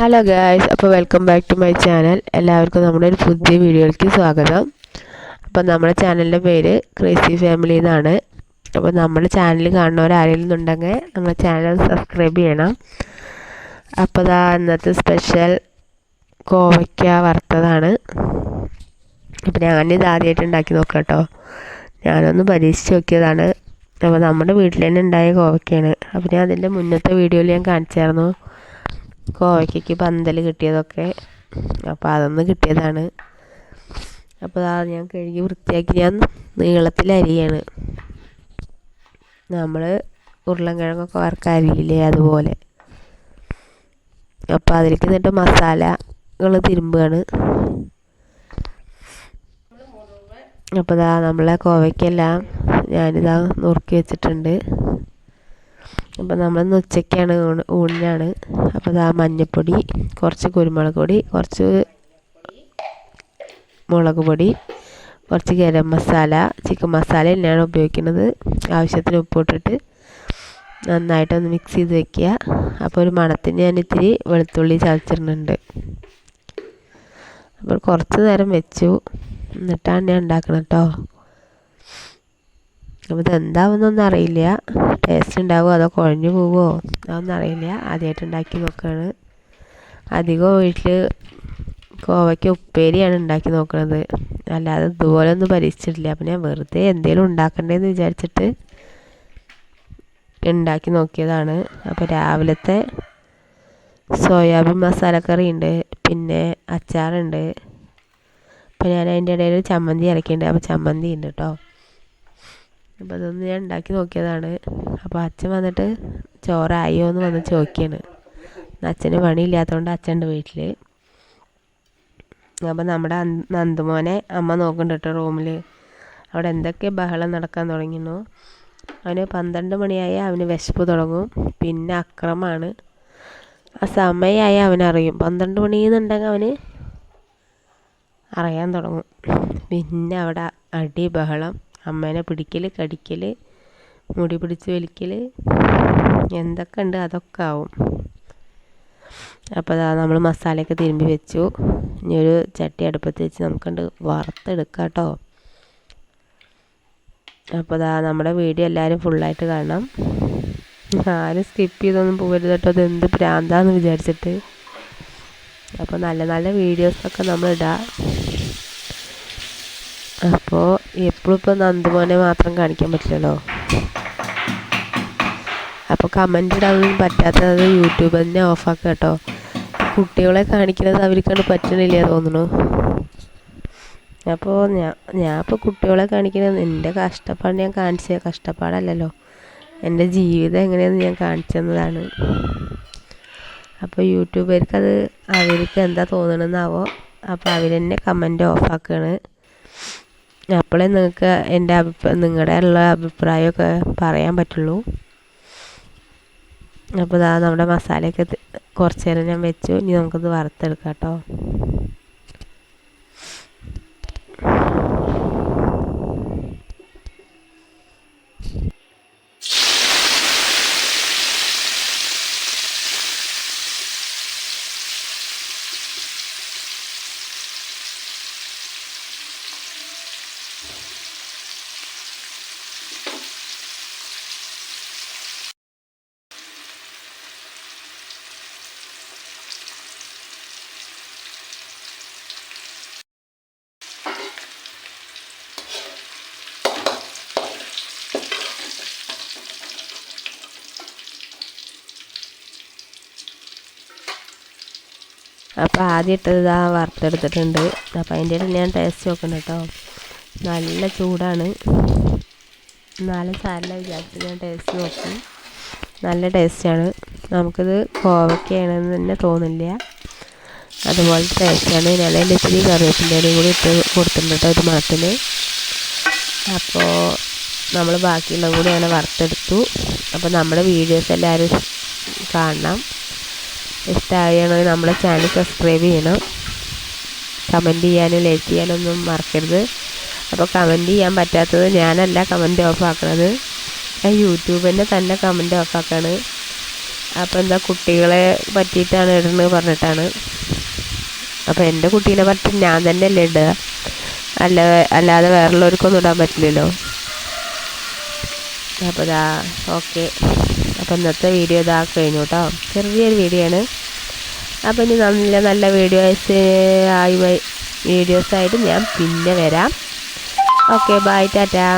Hello guys അപ്പോൾ welcome back to my channel എല്ലാവർക്കും നമ്മുടെ ഒരു പുതിയ വീഡിയോയിലേക്ക് സ്വാഗതം. അപ്പോൾ നമ്മുടെ ചാനലിന്റെ പേര് ക്രേസി ഫാമിലി എന്നാണ്. അപ്പോൾ നമ്മുടെ ചാനൽ കാണുന്നവരാരെങ്കിലും ഉണ്ടെങ്കിൽ നമ്മുടെ ചാനൽ സബ്സ്ക്രൈബ് ചെയ്യണം. അപ്പോൾ ഇതാ ഇന്നത്തെ സ്പെഷ്യൽ കോവയ്ക്ക വറുത്തതാണ്. അപ്പോൾ ഞാനിത് ആദ്യമായിട്ട് ഉണ്ടാക്കി നോക്കാം കേട്ടോ. ഞാനൊന്ന് പരീക്ഷിച്ച് നോക്കിയതാണ്. അപ്പോൾ നമ്മുടെ വീട്ടിൽ തന്നെ ഉണ്ടായ കോവയ്ക്കാണ് അപ്പോൾ ഞാൻ അതിന്റെ മുന്നത്തെ വീഡിയോയിൽ ഞാൻ കാണിച്ചായിരുന്നു. കോവയ്ക്കയ്ക്ക് പന്തൽ കിട്ടിയതൊക്കെ. അപ്പോൾ അതൊന്ന് കിട്ടിയതാണ്. അപ്പോൾ അത് ഞാൻ കഴുകി വൃത്തിയാക്കി ഞാൻ നീളത്തിൽ അരിയാണ്. നമ്മൾ ഉരുളൻകിഴങ്ങൊക്കെ വറുക്കാൻ അരിയില്ലേ അതുപോലെ. അപ്പോൾ അതിലേക്ക് എന്നിട്ട് മസാലകൾ തിരുമ്പുകയാണ് അപ്പോൾ ഇതാ നമ്മളെ കോവയ്ക്കെല്ലാം ഞാനിതാ നുറുക്കി വെച്ചിട്ടുണ്ട്. അപ്പോൾ നമ്മൾ ഉച്ചയ്ക്കാണ് ഊണ് ഊണിനാണ്. അപ്പോൾ ഇതാ മഞ്ഞൾപ്പൊടി കുറച്ച് കുരുമുളക് പൊടി കുറച്ച് മുളക് പൊടി കുറച്ച് ഗരം മസാല ചിക്കൻ മസാല തന്നെയാണ് ഉപയോഗിക്കുന്നത്. ആവശ്യത്തിന് ഉപ്പിട്ടിട്ട് നന്നായിട്ടൊന്ന് മിക്സ് ചെയ്ത് വെക്കുക. അപ്പോൾ ഒരു മണത്തിന് ഞാൻ ഇത്തിരി വെളുത്തുള്ളി ചതച്ചിടുന്നുണ്ട്. അപ്പോൾ കുറച്ച് നേരം വെച്ചു. എന്നിട്ടാണ് ഞാൻ ഉണ്ടാക്കണം കേട്ടോ അപ്പോൾ ഇതെന്താവുന്നൊന്നും അറിയില്ല. ടേസ്റ്റ് ഉണ്ടാവുമോ അതോ കുഴഞ്ഞു പോവുമോ അതൊന്നും അറിയില്ല. ആദ്യമായിട്ട് ഉണ്ടാക്കി നോക്കുകയാണ് അധികം വീട്ടിൽ കോവയ്ക്ക ഉപ്പേരിയാണ് ഉണ്ടാക്കി നോക്കുന്നത് അല്ലാതെ ഇതുപോലെ ഒന്നും പരീക്ഷിച്ചിട്ടില്ല. അപ്പം ഞാൻ വെറുതെ എന്തെങ്കിലും ഉണ്ടാക്കണ്ടേന്ന് വിചാരിച്ചിട്ട് ഉണ്ടാക്കി നോക്കിയതാണ്. അപ്പോൾ രാവിലത്തെ സോയാബീൻ മസാലക്കറി ഉണ്ട് പിന്നെ അച്ചാറുണ്ട്. അപ്പോൾ ഞാൻ അതിന്റെ ഇടയിൽ ചമ്മന്തി ഇറക്കിയിട്ടുണ്ട് അപ്പോൾ ചമ്മന്തി ഉണ്ട് കേട്ടോ അപ്പോൾ അതൊന്ന് ഞാൻ ഉണ്ടാക്കി നോക്കിയതാണ്. അപ്പോൾ അച്ഛൻ വന്നിട്ട് ചോറായോ എന്ന് വന്ന് ചോദിക്കുകയാണ് അച്ഛന് പണിയില്ലാത്തതുകൊണ്ട് അച്ഛന്റെ വീട്ടിൽ അപ്പോൾ നമ്മുടെ നന്ദുമോനെ അമ്മ നോക്കുന്നുണ്ട് റൂമിൽ അവിടെ എന്തൊക്കെ ബഹളം നടക്കാൻ തുടങ്ങിയിരുന്നു അവന് പന്ത്രണ്ട് മണിയായി അവന് വിശപ്പ് തുടങ്ങും. പിന്നെ അക്രമമാണ്. ആ സമയമായ അവനറിയും പന്ത്രണ്ട് മണിന്നുണ്ടെങ്കിൽ അവന് അറിയാൻ തുടങ്ങും. പിന്നെ അവിടെ അടി ബഹളം. അമ്മേനെ പിടിക്കൽ കടിക്കൽ മുടി പിടിച്ച് വലിക്കൽ എന്തൊക്കെ ഉണ്ട് അതൊക്കെ ആവും. അപ്പോൾ അതാ നമ്മൾ മസാലയൊക്കെ തിരുമ്പി വെച്ചു. ഇനി ഒരു ചട്ടി അടുപ്പത്ത് വെച്ച് നമുക്കുണ്ട് വറുത്തെടുക്കാം കേട്ടോ അപ്പോൾ അതാ നമ്മുടെ വീഡിയോ എല്ലാവരും ഫുള്ളായിട്ട് കാണണം. ആരും സ്കിപ്പ് ചെയ്തൊന്നും പോകരുത് കേട്ടോ. അത് എന്ത് ഭ്രാന്താന്ന് വിചാരിച്ചിട്ട്. അപ്പോൾ നല്ല നല്ല വീഡിയോസൊക്കെ നമ്മൾ അപ്പോൾ എപ്പോഴും ഇപ്പോൾ നന്ദുമോനെ മാത്രം കാണിക്കാൻ പറ്റില്ലല്ലോ. അപ്പോൾ കമന്റ് ഇടാനൊന്നും പറ്റാത്തത് യൂട്യൂബ് തന്നെ ഓഫാക്കുക കേട്ടോ. കുട്ടികളെ കാണിക്കുന്നത് അവർക്കാണ് പറ്റണില്ല തോന്നുന്നു. അപ്പോൾ ഞാൻ ഞാൻ ഇപ്പോൾ കുട്ടികളെ കാണിക്കുന്നത് എന്റെ കഷ്ടപ്പാട് ഞാൻ കാണിച്ച. കഷ്ടപ്പാടല്ലല്ലോ. എന്റെ ജീവിതം എങ്ങനെയാണെന്ന് ഞാൻ കാണിച്ചു തന്നതാണ്. അപ്പോൾ യൂട്യൂബർക്ക് അത് അവർക്ക് എന്താ തോന്നണമെന്നാവോ അപ്പോൾ അവർ തന്നെ കമന്റ് ഓഫാക്കുകയാണ് അപ്പോഴേ നിങ്ങൾക്ക് എന്റെ അഭിപ്രായം നിങ്ങളുടെ ഉള്ള അഭിപ്രായമൊക്കെ പറയാൻ പറ്റുള്ളൂ. അപ്പോൾ ഇതാ നമ്മുടെ മസാലയൊക്കെ കുറച്ച് നേരം ഞാൻ വെച്ചു. ഇനി നമുക്കത് വറുത്തെടുക്കാം കേട്ടോ. അപ്പോൾ ആദ്യം ഇട്ടത് ഇതാ വറുത്തെടുത്തിട്ടുണ്ട്. അപ്പോൾ അതിന്റെ ഞാൻ ടേസ്റ്റ് നോക്കണം കേട്ടോ. നല്ല ചൂടാണ്. എന്നാലും സാരില്ല വിചാരിച്ച് ഞാൻ ടേസ്റ്റ് നോക്കി. നല്ല ടേസ്റ്റാണ് നമുക്കിത് കോവയ്ക്കാണെന്ന് തന്നെ തോന്നില്ല അതുപോലെ ടേസ്റ്റാണ് ഞാൻ അതിന്റെ ഇത്തിരി കറിവേപ്പിന്റെയും കൂടി ഇട്ട് കൊടുത്തിട്ടുണ്ട് കേട്ടോ ഒരു മണത്തിന് അപ്പോൾ നമ്മൾ ബാക്കിയുള്ളതും കൂടി അങ്ങനെ വറുത്തെടുത്തു. അപ്പോൾ നമ്മുടെ വീഡിയോസ് എല്ലാവരും കാണണം. ഇഷ്ടമാണെങ്കിൽ നമ്മളെ ചാനൽ സബ്സ്ക്രൈബ് ചെയ്യണം. കമന്റ് ചെയ്യാനും ലൈക്ക് ചെയ്യാനൊന്നും മറക്കരുത്. അപ്പോൾ കമന്റ് ചെയ്യാൻ പറ്റാത്തത് ഞാനല്ല കമന്റ് ഓഫ് ഞാൻ യൂട്യൂബിന്റെ തന്നെ കമന്റ് ഓഫാക്കാണ് അപ്പോൾ എന്താ കുട്ടികളെ പറ്റിയിട്ടാണ് ഇടുന്നത് പറഞ്ഞിട്ടാണ്. അപ്പോൾ എന്റെ കുട്ടീനെ പറ്റി ഞാൻ തന്നെയല്ലേ ഇടുക? അല്ല അല്ലാതെ വേറുള്ളവർക്കൊന്നും ഇടാൻ പറ്റില്ലല്ലോ. അപ്പോൾ ഓക്കെ അപ്പോൾ ഇന്നത്തെ വീഡിയോ ഇതാ കഴിഞ്ഞു കേട്ടോ ചെറിയൊരു വീഡിയോ ആണ്. അപ്പോൾ ഇനി നല്ല നല്ല വീഡിയോസ് ആയി വീഡിയോസായിട്ട് ഞാൻ പിന്നെ വരാം. Okay bye Tata.